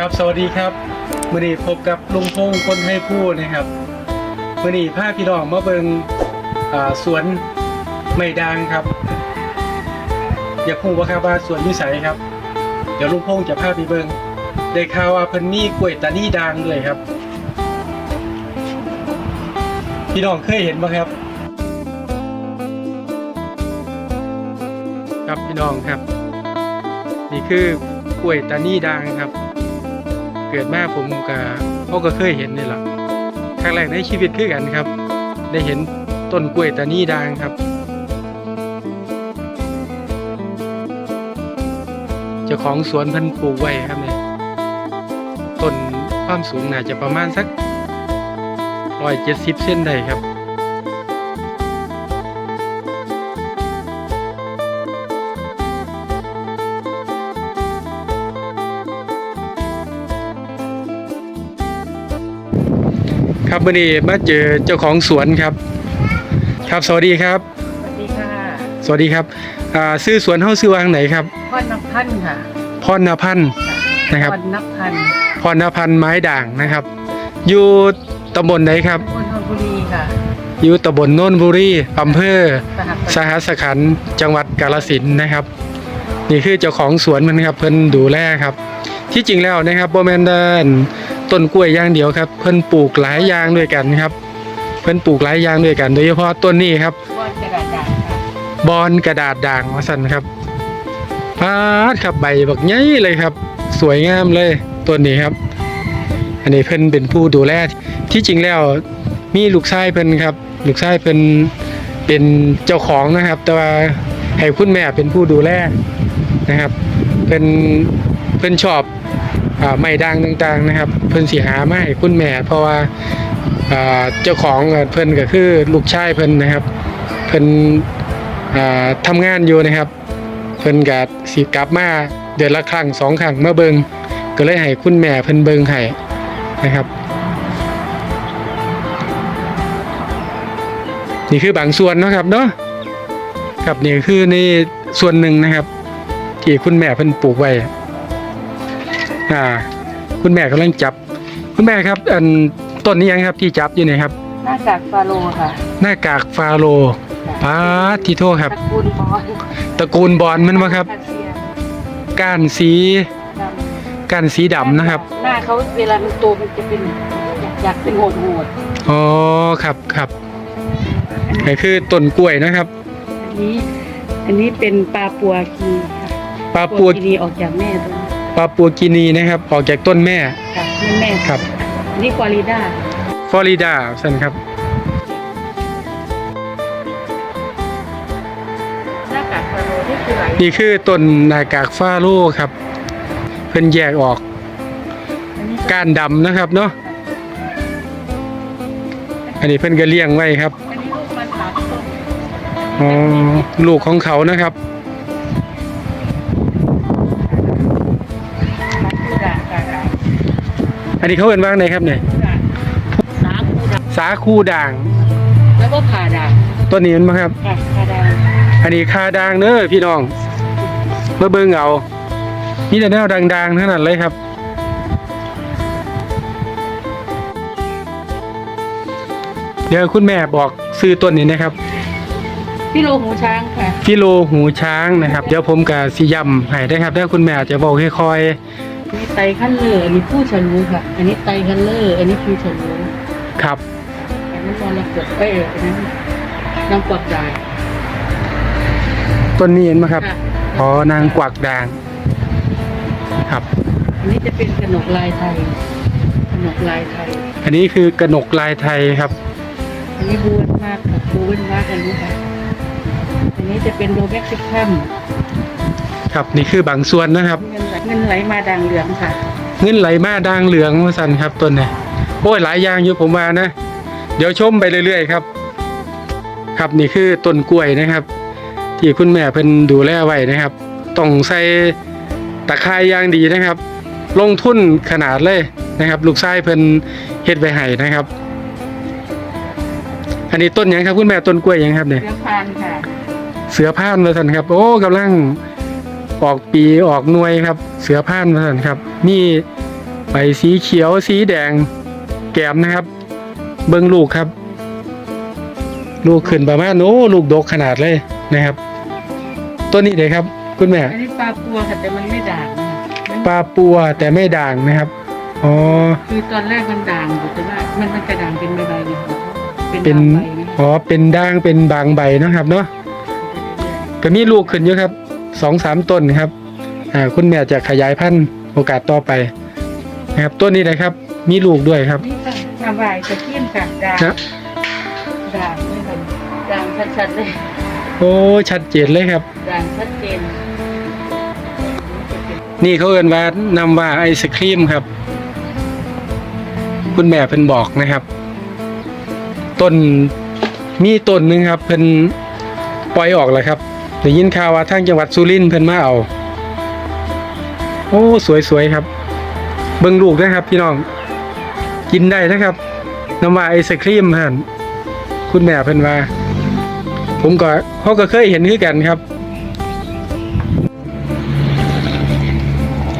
ครับสวัสดีครับมื่อนี้พบกับลุงพงษ์คนให้พูดนะครับมื่อนี้พาพี่น้องมาเบิงสวนไม่ดางครับ อยากพูดว่าครับว่าสวนนิสัยครับ เดี๋ยวลุงพงษ์จะพาไปเบิงได้ข่าวว่าเพิ่นมีกล้วยตานี่ดางด้วยครับ พี่น้องเคยเห็นไหมครับ ครับพี่น้องครับ นี่คือกล้วยตานี่ดางครับ เกิดมาผมกับพ่อก็เคยเห็นนี่แหละครั้งแรกในชีวิตคือกันครับ ได้เห็นต้นกล้วยตานีดังครับ เจ้าของสวนพันปลูกไว้ครับเนี่ยต้นความสูงน่าจะประมาณสักร้อยเจ็ดสิบเส้นได้ครับ ครับวันนี้มาเจอเจ้าของสวนครับ ครับสวัสดีครับ สวัสดีค่ะสวัสดีครับอ่าซื้อสวนเฮาซื้อวางไหนครับพรนับพันธ์ค่ะพรณพันธ์นะครับพรนับพันธ์พรณพันธ์ไม้ด่างนะครับ อยู่ตำบลไหนครับบนทนบุรีค่ะอยู่ตำบลโน่นบุรีอำเภอ สหัสสหัสขันธ์จังหวัดกาฬสินธุ์นะครับ นี่คือเจ้าของสวนมันครับเพิ่นดูแลครับ ที่จริงแล้วนะครับบ่แม่นเดิน ต้นกล้วยอย่างเดียวครับ เพิ่นปลูกหลายอย่างด้วยกันครับ เพิ่นปลูกหลายอย่างด้วยกัน โดยเฉพาะต้นนี้ครับ บอนกระดาษด่างว่าสั่นครับพาดครับใบบักใหญ่เลยครับ สวยงามเลยต้นนี้ครับ อันนี้เพิ่นเป็นผู้ดูแลที่จริงแล้วมีลูกชายเพิ่นครับ ลูกชายเพิ่นเป็นเจ้าของนะครับ แต่ว่าให้คุณแม่เป็นผู้ดูแลนะครับเพิ่นเพิ่นชอบ ไม้ด่างต่างๆนะครับ เพิ่นสิหามาให้คุณแม่ เพราะว่าเจ้าของเพิ่นก็คือลูกชายเพิ่นนะครับ เพิ่นทำงานอยู่นะครับ เพิ่นก็สิกลับมาเดือนละครั้งสองครั้งมาเบิงก็เลยให้คุณแม่เพิ่นเบิงให้นะครับนี่คือบางส่วนนะครับเนาะครับนี่คือในส่วนหนึ่งนะครับ ที่คุณแม่เพิ่นปลูกไว้ อ่า คุณแม่กำลังจับ คุณแม่ครับ อันต้นนี้ยังครับที่จับอยู่เนี่ยครับ หน้ากากฟาโลค่ะหน้ากากฟาโลปาดที่โทษครับ ตระกูลบอลตระกูลบอลมันมาครับคาเซียก้านสีดก้านสีำดำนะครับ หน้าเขาเวลามันโตมันจะเป็นอยากอยากเป็นโหดโหดอ๋อครับครับนี่คือต้นกล้วยนะครับอันนี้ อันนี้เป็นปลาปัวกีค่ะปลาปัว กีนีออกจากแม่ตัวนี้ ปลาปัวกินีนะครับ ออกจากต้นแม่ค่ะนี่แม่ครับอันนี้กวาลิด้าฟลอริดาสันครับ หน้ากากฟาโลนี่คืออะไรนี่คือต้นหนากากฟาโลครับ เพิ่นแยกออกอันนี้ก้านดำนะครับเนาะอันนี้เพิ่นก็เลี้ยงไว้ครับอันนี้ลูกมันสามต้นอ๋อลูกของเขานะครับ นนี้เขาเป็นว่างไหนครับเนี่ยสาคูด่างสาคูด่าง แล้วก็ผ่าด่างต้นนี้มันมาครับค่ะผ่าด่างอันนี้คาด่างเด้อพี่น้องมาเบิ่งเอานี่แต่แนวดังๆทั้งนั้นเลยครับเดี๋ยวคุณแม่บอกซื้อต้นนี้นะครับพี่โลหูช้างค่ะฟิโลหูช้างนะครับ เดี๋ยวผมกับสิยำให้ได้ครับถ้าคุณแม่อาจจะบอกค่อย อันนี้ไตคันเลอร์อันนี้ผู้ฉลูค่ะ อันนี้ไตคันเลอร์อันนี้ผู้ฉลูๆครับ อันนี้มรกตเอ้ยอันนั้นน้ำกวักด่างต้นนี้เห็นไหมครับค่ะอ๋อนางกวักด่าง ครับ อันนี้จะเป็นกระหนกลายไทยกระหนกลายไทย อันนี้คือกระหนกลายไทยครับ อันนี้บูเวนมากค่ะบูเวนมากอันนี้ค่ะ อันนี้จะเป็นโดเม็กซิคัม ครับ นี่คือบางส่วนนะครับ เงินไหลเงินไหลมาด่างเหลืองค่ะ เงินไหลมาด่างเหลืองมาสันครับต้นนี้โอ้ยหลายอย่างอยู่ผมว่านะ เดี๋ยวชมไปเรื่อยๆครับ ครับนี่คือต้นกล้วยนะครับ ที่คุณแม่เพิ่นดูแลไว้นะครับ ต้องใส่ตะไคร้อย่างดีนะครับ ลงทุนขนาดเลยนะครับ ลูกชายเพิ่นเฮ็ดไว้ให้นะครับ อันนี้ต้นหยังครับคุณแม่ต้นกล้วยหยังครับเนี่ยเรื่องพานค่ะ เสือพ่านมาสันครับ โอ้กำลัง ออกปีออกหน่วยครับ เสือพ่านมาสันครับมีใบสีเขียวสีแดง แก้มนะครับ เบิ้งลูกครับ ลูกขึ้นประมาณโอ้ลูกดกขนาดเลยนะครับ ตัวนี้เลยครับ คุณแม่อันนี้ปลาปัวค่ะแต่มันไม่ด่างนะมันปลาปัวแต่ไม่ด่างนะครับอ๋อคือตอนแรกมันด่างอยู่แต่ว่ามันมันกระด่างเป็นใบๆเลยค่ะเป็นเป็นด่างใบนะอ๋อเป็นด่างเป็นบางใบเนาะครับเนาะก็มีลูกขึ้นเยอะครับ สองสามต้นครับอ่าคุณแม่จะขยายพันธุ์โอกาสต่อไปนะครับต้นนี้นะครับ มีลูกด้วยครับนี่ค่ะน้ำลายจะกินค่ะด่างนะด่างไม่ค่ะด่างชัดๆเลยโอ้ชัดเจนเลยครับด่างชัดเจนนี่เขาเอินว่านำว่าไอศครีมครับ คุณแม่เพิ่นบอกนะครับต้นมีต้นหนึ่งครับเพิ่นปล่อยออกแล้วครับ ได้ยินข่าวว่าทางจังหวัดสุรินทร์เพิ่นมาเอา โอ้สวยๆครับ เบิ่งลูกนะครับ พี่น้อง กินได้นะครับน้ำว่าไอศครีมฮะคุณแม่เพิ่นว่า ผมก็เขาก็เคยเห็นคือกันครับ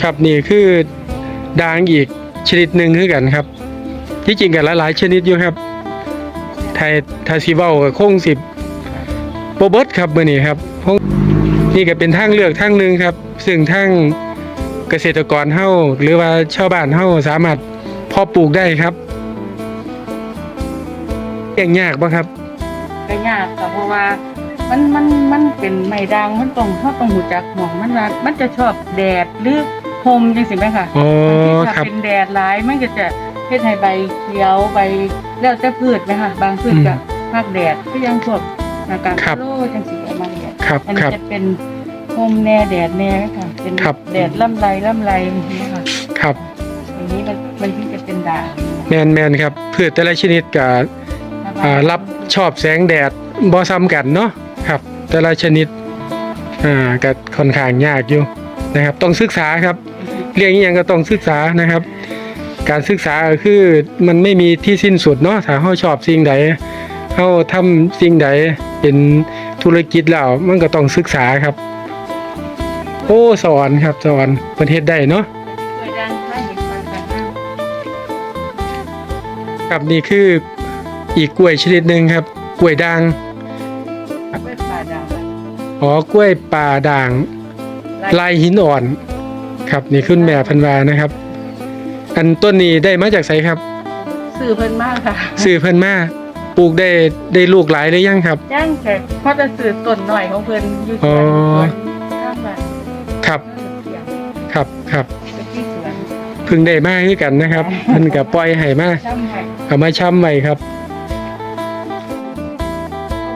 ครับนี่คือด่างอีกชนิดหนึ่งคือกันครับ ที่จริงกันหลายๆชนิดอยู่ครับไทยทาซิเวลกับโค้งสิบ โบเบิร์ตครับเมื่อนี้ครับคงนี่ก็เป็นทางเลือกทางหนึ่งครับ ซึ่งทางเกษตรกรเฮาหรือว่าชาวบ้านเฮาสามารถเพาะปลูกได้ครับเลี้ยงยากบ่ครับก็ยากค่ะเพราะว่ามันมันมันเป็นไม้ด่างมันต้องเขาต้องหูจักหมองมันว่ามันจะชอบแดดหรือพรมจังสิไหมค่ะอ๋อบางทีครัถ้าบเป็นแดดร้ายมันก็จะเฮ็ดให้ใบเขียวใบแล้วแต่พืชไหมคะบางพืชอืมก็ภาคแดดก็ยังพวก นากาครับโลจังสีประมาณนี้ครับอันคนี้รับจะเป็นพรมแน่แดดแน่ค่ะ เป็นครับ แดดล่ำไรล่ำไรอย่างนี้ค่ะครับอย่างนี้มันมันที่จะเป็นด่างแมนแมนครับพืชแต่ละชนิดกับนะคะอ่ารับชอบแสงแดดบ่ซ้ำกันเนาะครับ แต่ละชนิดอ่าก็ค่อนข้างยากอยู่นะครับ ต้องศึกษาครับ เรื่องอหยังก็ต้องศึกษานะครับ การศึกษาก็คือมันไม่มีที่สิ้นสุดเนาะถ้าเฮาชอบสิ่งใด เฮาทำสิ่งใดเป็นธุรกิจแล้วมันก็ต้องศึกษาครับ โอ้สอนครับสอนเพิ่นเฮ็ดได้เนาะกล้วยด่างถ้าเห็นมันกันห้าครับนี่คืออีกกล้วยชนิดหนึ่งครับ กล้วยด่างกล้วยป่าด่างอ๋อกล้วยป่าด่าง ลายหินอ่อน ครับนี่ขึ้นแม่พันวานะครับ อันต้นนี้ได้มาจากไสครับ สื่อเพิ่นมากค่ะซื้อเพิ่นมา ปลูกได้ได้ลูกหลายหรือยังครับ ย่างแต่เพราะจะสื่อต้นหน่อยของเพิ่นอยู่สอ๋วนอสวนข้างบ้านครับเสียงครับครับเป็นที่สวนเพิ่งได้มาคือกันนะครับเพิ่นก็ปล่อยให้มาช่ำไห้เอามาช้ำไว้ครับ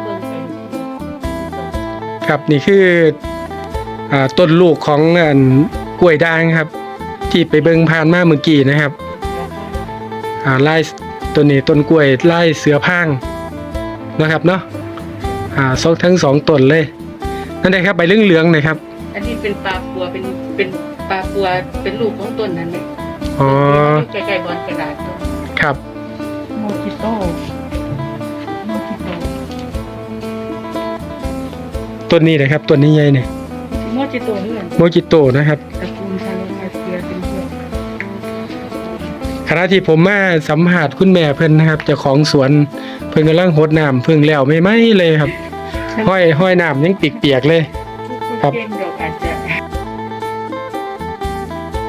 เบิ่งเป็นครับนี่คืออ่าต้นลูกของอันกล้วยด่างครับ ที่ไปเบิ่งผ่านมาเมื่อกี้นะครับอ่าไล่ ตัวนี้ต้นกล้วยไล่เสือพางนะครับเนาะอ่าสองทั้งสองต้นเลย นั่นเองครับใบเหลืองๆหนะครับ อันนี้เป็นปลาปัวเป็นเป็นปลาปัวเป็นลูกของต้นนั้นไหมอ๋อใกล้ๆบอลกระดาษต้นครับโมจิโต้โมจิโต้ต้นนี้นะครับต้นนี้ใหญ่เนี่ยโมจิโต้นี่แหละโมจิโตะนะครับ ขณะที่ผมมาสัมผัสคุณแม่เพิ่นนะครับเจ้าของสวนเพิ่นกำลังหดน้ำเพิ่งแล้วไม่ไหมเลยครับ ห้อยห้อยน้ำยังเปียกๆเลย ครับเก่งดอกอาจจะ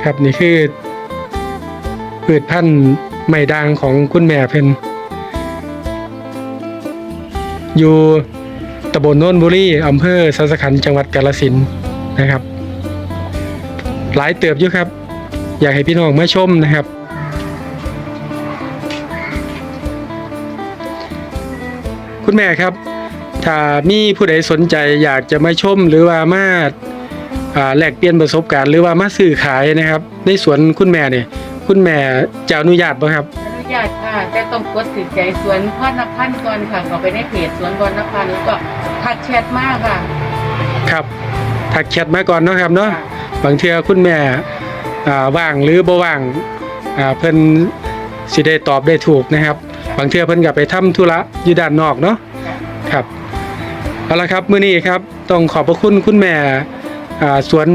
ครับนี่คือพืชพันธุ์ไม้ด่างของคุณแม่เพิ่นอยู่ตำบลโนนบุรีอำเภอสัสขันธ์จังหวัดกาฬสินธุ์นะครับ หลายเติบอยู่ครับ อยากให้พี่น้องมาชมนะครับ คุณแม่ครับ ถ้ามีผู้ใดสนใจอยากจะมาชมหรือว่ามาอ่าแลกเปลี่ยนประสบการณ์หรือว่ามาซื้อขายนะครับ ในสวนคุณแม่เนี่ยคุณแม่จะอนุญาตบ่ครับอนุญาตค่ะแต่ต้องกดติดใจสวนพรนพันธ์ก่อนค่ะเข้าไปในเพจสวนพรนพันธ์แล้วก็ทักแชทมากค่ะ ครับทักแชทมาก่อนเนาะครับเนาะบางเทื่อคุณแม่อ่าว่างหรือบ่ว่างอ่าเพิ่นสิได้ตอบได้ถูกนะครับ บางเทื่อเพิ่นก็ไปทำธุระอยู่ด้านนอกเนาะครับเอาละครับมื้อนี้ครับต้องขอบพระคุณคุณแม่อ่าสวน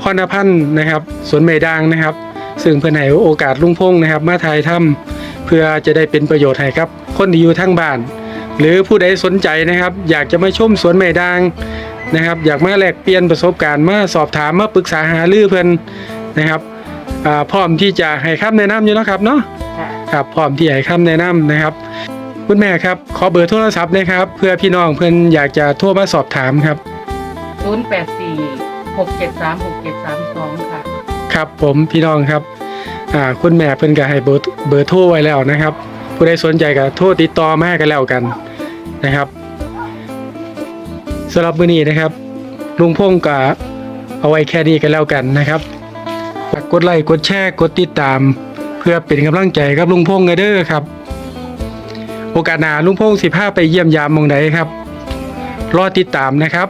พรณพันธ์นะครับสวนเมดางนะครับ ซึ่งเพื่อนให้โอกาสลุงพงนะครับ มาถ่ายทำเพื่อจะได้เป็นประโยชน์ให้ครับ คนที่อยู่ทั้งบ้าน หรือผู้ใดสนใจนะครับ อยากจะมาชมสวนไม้ด่างนะครับ อยากมาแลกเปลี่ยนประสบการณ์มาสอบถามมาปรึกษาหารือเพื่อนนะครับ อ่าพร้อมที่จะให้คำแนะนำอยู่แล้วครับเนาะค่ะครับพร้อมที่ให้คำแนะนำนะครับ คุณแม่ครับ ขอเบอร์โทรศัพท์นะครับ เพื่อพี่น้องเพื่อนอยากจะโทรมาสอบถามครับ ศูนย์แปดสี่หกเจ็ดสามหกเจ็ดสามสองค่ะ ครับผมพี่น้องครับอ่าคุณแม่เพิ่นก็ให้เบอร์เบอร์โทรไว้แล้วนะครับ ผู้ใดสนใจก็โทรติดต่อมากันแล้วกันนะครับสำหรับมื้อนี้นะครับ ลุงพงศ์ก็เอาไว้แค่นี้กันแล้วกันนะครับ ฝากกดไลค์กดแชร์กดติดตาม เพื่อเป็นกำลังใจกับลุงพงศ์เด้อครับ โอกาสหน้าลุงพงศ์สิพาไปเยี่ยมยามมองใดครับ รอติดตามนะครับ